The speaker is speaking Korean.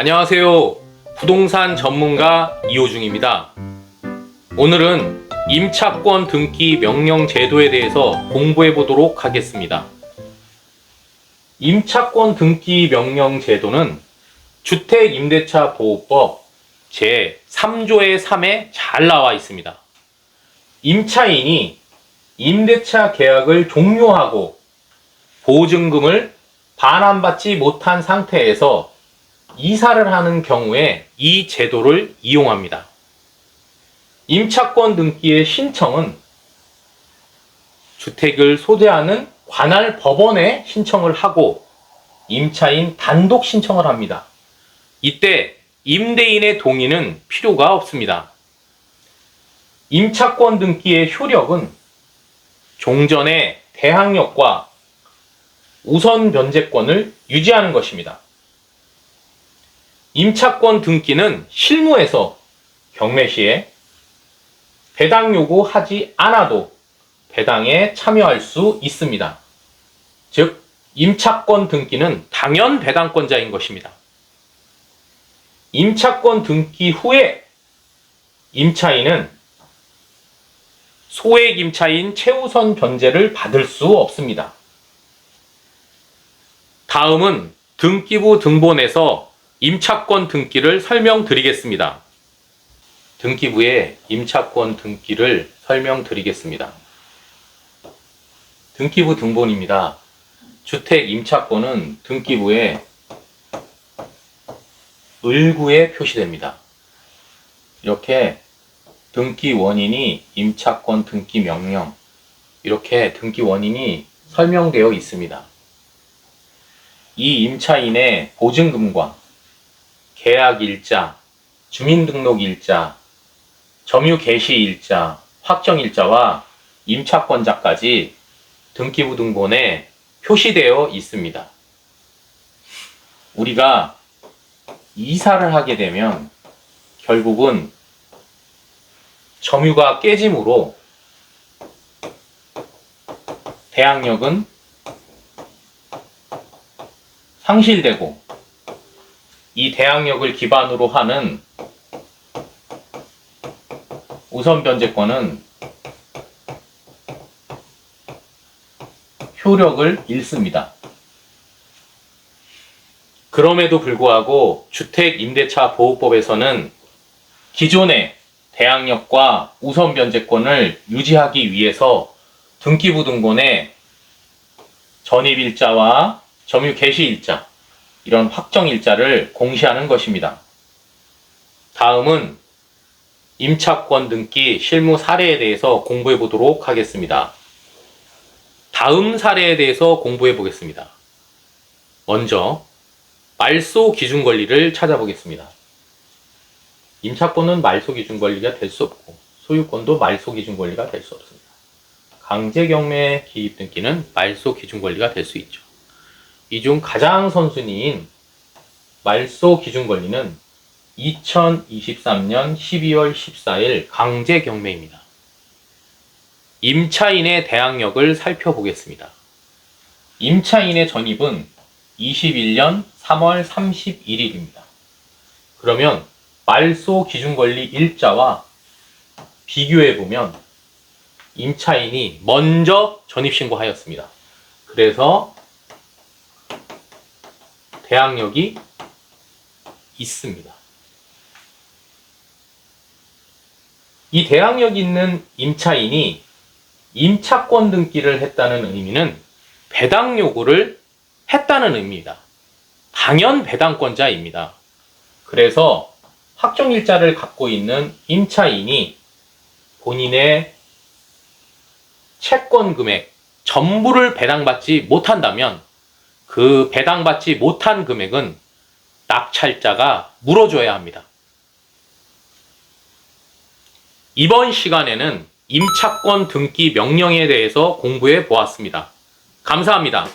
안녕하세요. 부동산 전문가 이호중입니다. 오늘은 임차권 등기 명령 제도에 대해서 공부해 보도록 하겠습니다. 임차권 등기 명령 제도는 주택 임대차 보호법 제 3조의 3에 잘 나와 있습니다. 임차인이 임대차 계약을 종료하고 보증금을 반환받지 못한 상태에서 이사를 하는 경우에 이 제도를 이용합니다. 임차권 등기의 신청은 주택을 소재하는 관할 법원에 신청을 하고 임차인 단독 신청을 합니다. 이때 임대인의 동의는 필요가 없습니다. 임차권 등기의 효력은 종전의 대항력과 우선 변제권을 유지하는 것입니다. 임차권 등기는 실무에서 경매 시에 배당 요구하지 않아도 배당에 참여할 수 있습니다. 즉, 임차권 등기는 당연 배당권자인 것입니다. 임차권 등기 후에 임차인은 소액 임차인 최우선 변제를 받을 수 없습니다. 다음은 등기부 등본에서 임차권 등기를 설명드리겠습니다. 등기부의 임차권 등기를 설명드리겠습니다. 등기부 등본입니다. 주택 임차권은 등기부에 을구에 표시됩니다. 이렇게 등기 원인이 임차권 등기 명령 이렇게 등기 원인이 설명되어 있습니다. 이 임차인의 보증금과 계약 일자, 주민등록 일자, 점유 개시 일자, 확정 일자와 임차권자까지 등기부 등본에 표시되어 있습니다. 우리가 이사를 하게 되면 결국은 점유가 깨짐으로 대항력은 상실되고 이 대항력을 기반으로 하는 우선 변제권은 효력을 잃습니다. 그럼에도 불구하고 주택 임대차 보호법에서는 기존의 대항력과 우선 변제권을 유지하기 위해서 등기부 등본에 전입일자와 점유 개시일자 이런 확정 일자를 공시하는 것입니다. 다음은 임차권 등기 실무 사례에 대해서 공부해 보도록 하겠습니다. 다음 사례에 대해서 공부해 보겠습니다. 먼저 말소 기준 권리를 찾아보겠습니다. 임차권은 말소 기준 권리가 될 수 없고 소유권도 말소 기준 권리가 될 수 없습니다. 강제 경매 기입 등기는 말소 기준 권리가 될 수 있죠. 이 중 가장 선순위인 말소 기준 권리는 2023년 12월 14일 강제 경매입니다. 임차인의 대항력을 살펴보겠습니다. 임차인의 전입은 21년 3월 31일입니다. 그러면 말소 기준 권리 일자와 비교해 보면 임차인이 먼저 전입 신고하였습니다. 그래서 대항력이 있습니다. 이 대항력 있는 임차인이 임차권 등기를 했다는 의미는 배당 요구를 했다는 의미입니다. 당연 배당권자입니다. 그래서 확정일자를 갖고 있는 임차인이 본인의 채권 금액 전부를 배당받지 못한다면 그 배당받지 못한 금액은 낙찰자가 물어줘야 합니다. 이번 시간에는 임차권 등기 명령에 대해서 공부해 보았습니다. 감사합니다.